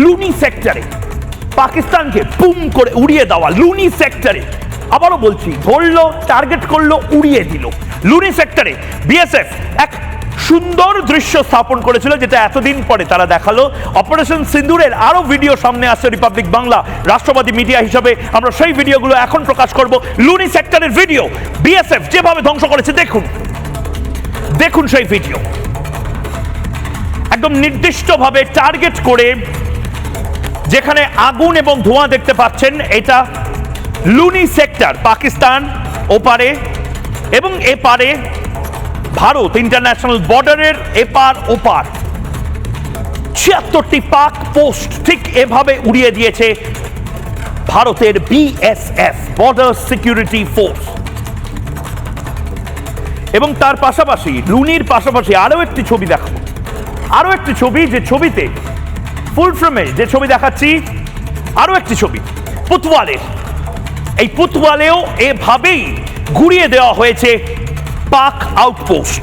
লুনি সেক্টরে পাকিস্তানকে বুম করে উড়িয়ে দেওয়া লুনি সেক্টরে আবারও বলছি, ধরলো টার্গেট করল, উড়িয়ে দিল। লুনি সেক্টরে বিএসএফ এক সুন্দর দৃশ্য স্থাপন করেছিল, যেটা এতদিন পরে তারা দেখাল। অপারেশন সিন্দুরের আরও ভিডিও সামনে আসছে রিপাবলিক বাংলা রাষ্ট্রবাদী মিডিয়া হিসাবে। আমরা সেই ভিডিওগুলো এখন প্রকাশ করব লুনি সেক্টরের ভিডিও বিএসএফ যেভাবে ধ্বংস করেছে, দেখুন। দেখুন সেই ভিডিও একদম নির্দিষ্টভাবে টার্গেট করে যেখানে আগুন এবং ধোঁয়া দেখতে পাচ্ছেন, এটা লুনি সেক্টর, পাকিস্তান ওপারে এবং এপারে ভারত ইন্টারন্যাশনাল বর্ডারের এপার ওপার। ছিয়াত্তরটি পাক পোস্ট ঠিক এভাবে উড়িয়ে দিয়েছে ভারতের বিএসএফ বর্ডার সিকিউরিটি ফোর্স এবং তার পাশাপাশি, লুনির পাশাপাশি আরও একটি ছবি দেখাবো। আরও একটি ছবি, যে ছবিতে ফুল ফ্রেমে যে ছবি দেখাচ্ছি, আরও একটি ছবি, পুতওয়ালের। এই পুতওয়ালেও এভাবেই ঘুরিয়ে দেওয়া হয়েছে পাক আউটপোস্ট।